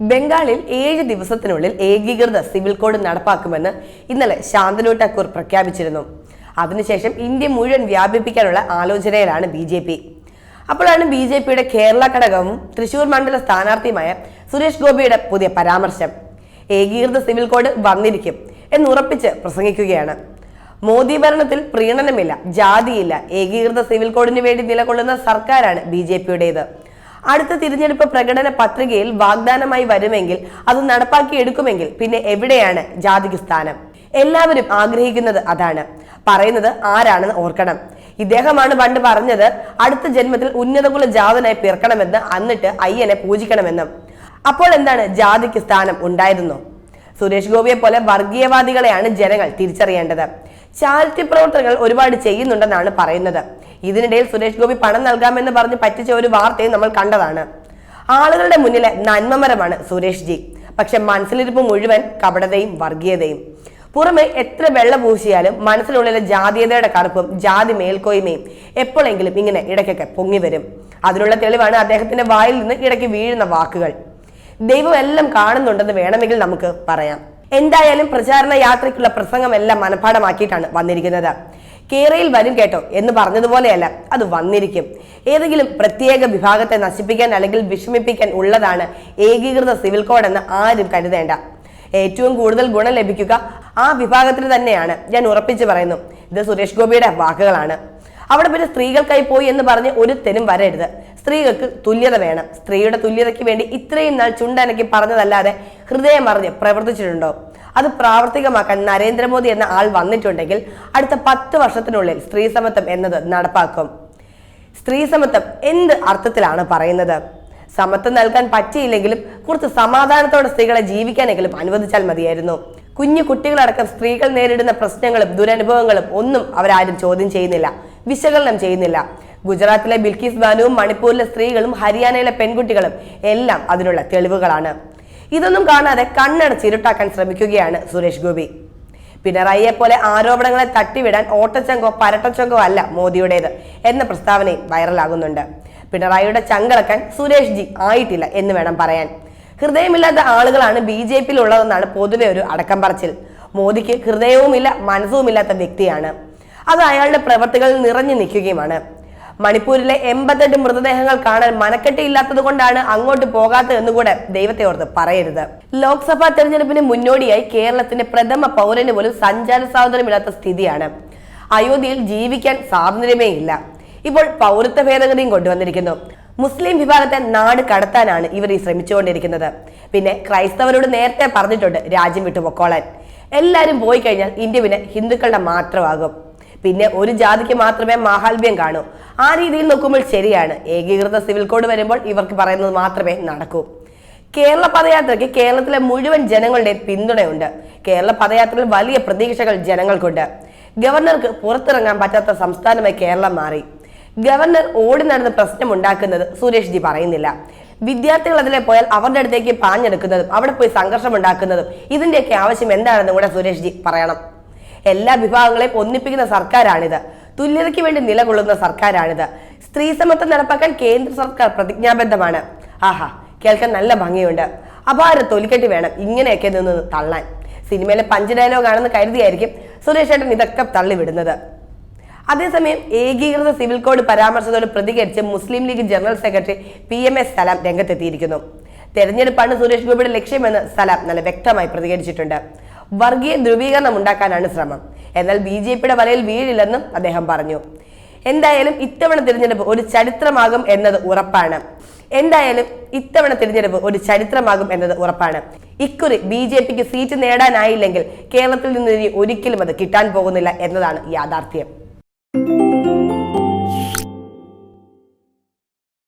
ബംഗാളിൽ ഏഴ് ദിവസത്തിനുള്ളിൽ ഏകീകൃത സിവിൽ കോഡ് നടപ്പാക്കുമെന്ന് ഇന്നലെ ശാന്തനു ഠാക്കൂർ പ്രഖ്യാപിച്ചിരുന്നു. അതിനുശേഷം ഇന്ത്യ മുഴുവൻ വ്യാപിപ്പിക്കാനുള്ള ആലോചനയിലാണ് ബി ജെ പി. അപ്പോഴാണ് ബി ജെ പിയുടെ കേരള ഘടകവും തൃശൂർ മണ്ഡല സ്ഥാനാർത്ഥിയുമായ സുരേഷ് ഗോപിയുടെ പുതിയ പരാമർശം. ഏകീകൃത സിവിൽ കോഡ് വന്നിരിക്കും എന്നുറപ്പിച്ച് പ്രസംഗിക്കുകയാണ്. മോദി ഭരണത്തിൽ പ്രീണനമില്ല ജാതിയില്ല ഏകീകൃത സിവിൽ കോഡിന് വേണ്ടി നിലകൊള്ളുന്ന സർക്കാരാണ് ബി ജെ പിയുടേത്. അടുത്ത തിരഞ്ഞെടുപ്പ് പ്രകടന പത്രികയിൽ വാഗ്ദാനമായി വരുമെങ്കിൽ അത് നടപ്പാക്കിയെടുക്കുമെങ്കിൽ പിന്നെ എവിടെയാണ് ജാതിക്ക് സ്ഥാനം? എല്ലാവരും ആഗ്രഹിക്കുന്നത് അതാണ്. പറയുന്നത് ആരാണെന്ന് ഓർക്കണം. ഇദ്ദേഹമാണ് പണ്ട് പറഞ്ഞത് അടുത്ത ജന്മത്തിൽ ഉന്നതകുല ജാതനായി പിറക്കണമെന്ന് എന്നിട്ട് അയ്യനെ പൂജിക്കണമെന്നും. അപ്പോൾ എന്താണ് ജാതിക്ക് സ്ഥാനം ഉണ്ടായിരുന്നോ? സുരേഷ് ഗോപിയെ പോലെ വർഗീയവാദികളെയാണ് ജനങ്ങൾ തിരിച്ചറിയേണ്ടത്. ചാരിറ്റി പ്രവർത്തനങ്ങൾ ഒരുപാട് ചെയ്യുന്നുണ്ടെന്നാണ് പറയുന്നത്. ഇതിനിടയിൽ സുരേഷ് ഗോപി പണം നൽകാമെന്ന് പറഞ്ഞ് പറ്റിച്ച ഒരു വാർത്തയും നമ്മൾ കണ്ടതാണ്. ആളുകളുടെ മുന്നിലെ നന്മമരമാണ് സുരേഷ് ജി. പക്ഷെ മനസ്സിലിരിപ്പ് മുഴുവൻ കപടതയും വർഗീയതയും. പുറമെ എത്ര വെള്ള പൂശിയാലും മനസ്സിനുള്ളിലെ ജാതീയതയുടെ കറുപ്പും ജാതി മേൽക്കോയ്മയും എപ്പോഴെങ്കിലും ഇങ്ങനെ ഇടയ്ക്കൊക്കെ പൊങ്ങി വരും. അതിനുള്ള തെളിവാണ് അദ്ദേഹത്തിന്റെ വായിൽ നിന്ന് ഇടയ്ക്ക് വീഴുന്ന വാക്കുകൾ. ദൈവം എല്ലാം കാണുന്നുണ്ടെന്ന് വേണമെങ്കിൽ നമുക്ക് പറയാം. എന്തായാലും പ്രചാരണ യാത്രയ്ക്കുള്ള പ്രസംഗം എല്ലാം മനഃപ്പാടമാക്കിയിട്ടാണ് വന്നിരിക്കുന്നത്. കേരയിൽ വരും കേട്ടോ എന്ന് പറഞ്ഞതുപോലെയല്ല അത് വന്നിരിക്കും. ഏതെങ്കിലും പ്രത്യേക വിഭാഗത്തെ നശിപ്പിക്കാൻ അല്ലെങ്കിൽ വിഷമിപ്പിക്കാൻ ഉള്ളതാണ് ഏകീകൃത സിവിൽ കോഡ് എന്ന് ആരും കരുതേണ്ട. ഏറ്റവും കൂടുതൽ ഗുണം ലഭിക്കുക ആ വിഭാഗത്തിന് തന്നെയാണ്. ഞാൻ ഉറപ്പിച്ചു പറയുന്നു ഇത് സുരേഷ് ഗോപിയുടെ വാക്കുകളാണ്. അവിടെ പിന്നെ സ്ത്രീകൾക്കായി പോയി എന്ന് പറഞ്ഞ് ഒരുത്തനും വരരുത്. സ്ത്രീകൾക്ക് തുല്യത വേണം. സ്ത്രീയുടെ തുല്യതയ്ക്ക് വേണ്ടി ഇത്രയും നാൾ ചുണ്ടനക്കി പറഞ്ഞതല്ലാതെ ഹൃദയം അറിഞ്ഞ് പ്രവർത്തിച്ചിട്ടുണ്ടോ? അത് പ്രാവർത്തികമാക്കാൻ നരേന്ദ്രമോദി എന്ന ആൾ വന്നിട്ടുണ്ടെങ്കിൽ അടുത്ത പത്ത് വർഷത്തിനുള്ളിൽ സ്ത്രീ സമത്വം എന്നത് നടപ്പാക്കും. സ്ത്രീ സമത്വം എന്ത് അർത്ഥത്തിലാണ് പറയുന്നത്? സമത്വം നൽകാൻ പറ്റിയില്ലെങ്കിലും കുറച്ച് സമാധാനത്തോടെ സ്ത്രീകളെ ജീവിക്കാനെങ്കിലും അനുവദിച്ചാൽ മതിയായിരുന്നു. കുഞ്ഞു കുട്ടികളടക്കം സ്ത്രീകൾ നേരിടുന്ന പ്രശ്നങ്ങളും ദുരനുഭവങ്ങളും ഒന്നും അവരാരും ചോദ്യം ചെയ്യുന്നില്ല. വിശകലനം ചെയ്യുന്നില്ല. ഗുജറാത്തിലെ ബിൽക്കിസ് ബാനുവും മണിപ്പൂരിലെ സ്ത്രീകളും ഹരിയാനയിലെ പെൺകുട്ടികളും എല്ലാം അതിനുള്ള തെളിവുകളാണ്. ഇതൊന്നും കാണാതെ കണ്ണടച്ചിരുട്ടാക്കാൻ ശ്രമിക്കുകയാണ് സുരേഷ് ഗോപി. പിണറായിയെ പോലെ ആരോപണങ്ങളെ തട്ടിവിടാൻ ഓട്ടച്ചങ്കോ പരട്ടച്ചങ്കോ അല്ല മോദിയുടേത് എന്ന പ്രസ്താവനയും വൈറലാകുന്നുണ്ട്. പിണറായിയുടെ ചങ്കളക്കാൻ സുരേഷ് ജി ആയിട്ടില്ല എന്ന് വേണം പറയാൻ. ഹൃദയമില്ലാത്ത ആളുകളാണ് ബി ജെ പിയിൽ ഉള്ളതെന്നാണ് പൊതുവെ ഒരു അടക്കം പറച്ചിൽ. മോദിക്ക് ഹൃദയവുമില്ല മനസ്സുമില്ലാത്ത വ്യക്തിയാണ്. അത് അയാളുടെ പ്രവർത്തികളിൽ നിറഞ്ഞു നിൽക്കുകയുമാണ്. മണിപ്പൂരിലെ എൺപത്തെട്ട് മൃതദേഹങ്ങൾ കാണാൻ മനക്കെട്ടിയില്ലാത്തത് കൊണ്ടാണ് അങ്ങോട്ട് പോകാത്തത് എന്നുകൂടെ ദൈവത്തെ ഓർത്ത് പറയരുത്. ലോക്സഭാ തെരഞ്ഞെടുപ്പിന് മുന്നോടിയായി കേരളത്തിന്റെ പ്രഥമ പൗരന് പോലും സഞ്ചാര സ്വാതന്ത്ര്യമില്ലാത്ത സ്ഥിതിയാണ്. അയോധ്യയിൽ ജീവിക്കാൻ സ്വാതന്ത്ര്യമേ ഇല്ല. ഇപ്പോൾ പൗരത്വ ഭേദഗതിയും കൊണ്ടുവന്നിരിക്കുന്നു. മുസ്ലിം വിഭാഗത്തെ നാട് കടത്താനാണ് ഇവർ ഈ ശ്രമിച്ചുകൊണ്ടിരിക്കുന്നത്. പിന്നെ ക്രൈസ്തവരോട് നേരത്തെ പറഞ്ഞിട്ടുണ്ട് രാജ്യം വിട്ടു പൊക്കോളാൻ എല്ലാവരും പോയി കഴിഞ്ഞാൽ ഇന്ത്യ പിന്നെ ഹിന്ദുക്കളുടെ മാത്രമാകും. പിന്നെ ഒരു ജാതിക്ക് മാത്രമേ മാഹാത്മ്യം കാണൂ. ആ രീതിയിൽ നോക്കുമ്പോൾ ശരിയാണ്. ഏകീകൃത സിവിൽ കോഡ് വരുമ്പോൾ ഇവർക്ക് പറയുന്നത് മാത്രമേ നടക്കൂ. കേരള പദയാത്രയ്ക്ക് കേരളത്തിലെ മുഴുവൻ ജനങ്ങളുടെ പിന്തുണയുണ്ട്. കേരള പദയാത്രയിൽ വലിയ പ്രതീക്ഷകൾ ജനങ്ങൾക്കുണ്ട്. ഗവർണർക്ക് പുറത്തിറങ്ങാൻ പറ്റാത്ത സംസ്ഥാനമായി കേരളം മാറി. ഗവർണർ ഓടി നടന്ന് പ്രശ്നം ഉണ്ടാക്കുന്നത് സുരേഷ് ജി പറയുന്നില്ല. വിദ്യാർത്ഥികൾ അതിലെ പോയാൽ അവരുടെ അടുത്തേക്ക് പാഞ്ഞെടുക്കുന്നതും അവിടെ പോയി സംഘർഷം ഉണ്ടാക്കുന്നതും ഇതിന്റെയൊക്കെ ആവശ്യം എന്താണെന്നും കൂടെ സുരേഷ് ജി പറയണം. എല്ലാ വിഭാഗങ്ങളെയും ഒന്നിപ്പിക്കുന്ന സർക്കാരാണിത്. തുല്യതയ്ക്ക് വേണ്ടി നിലകൊള്ളുന്ന സർക്കാരാണിത്. സ്ത്രീ സമത്വം നടപ്പാക്കാൻ കേന്ദ്ര സർക്കാർ പ്രതിജ്ഞാബദ്ധമാണ്. ആഹാ കേൾക്കാൻ നല്ല ഭംഗിയുണ്ട്. അപാര തൊലിക്കെട്ടി വേണം ഇങ്ങനെയൊക്കെ നിന്ന് തള്ളാൻ. സിനിമയിലെ പഞ്ച് ഡയലോഗ് ആണെന്ന് കരുതിയായിരിക്കും സുരേഷ് ഏട്ടൻ ഇതൊക്കെ തള്ളിവിടുന്നത്. അതേസമയം ഏകീകൃത സിവിൽ കോഡ് പരാമർശത്തോട് പ്രതികരിച്ച് Muslim League general secretary P M S Salam രംഗത്തെത്തിയിരിക്കുന്നു. തെരഞ്ഞെടുപ്പാണ് സുരേഷ് ഗോപിയുടെ ലക്ഷ്യമെന്ന് സലാം നല്ല വ്യക്തമായി പ്രതികരിച്ചിട്ടുണ്ട്. വർഗീയ ധ്രുവീകരണം ഉണ്ടാക്കാനാണ് ശ്രമം. എന്നാൽ ബി ജെ പിയുടെ വലയിൽ വീഴില്ലെന്നും അദ്ദേഹം പറഞ്ഞു. എന്തായാലും ഇത്തവണ തിരഞ്ഞെടുപ്പ് ഒരു ചരിത്രമാകും എന്നത് ഉറപ്പാണ്. എന്തായാലും ഇത്തവണ തിരഞ്ഞെടുപ്പ് ഒരു ചരിത്രമാകും എന്നത് ഉറപ്പാണ്. ഇക്കുറി ബി ജെ പിക്ക് സീറ്റ് നേടാനായില്ലെങ്കിൽ കേരളത്തിൽ നിന്ന് ഇനി ഒരിക്കലും അത് കിട്ടാൻ പോകുന്നില്ല എന്നതാണ് യാഥാർത്ഥ്യം.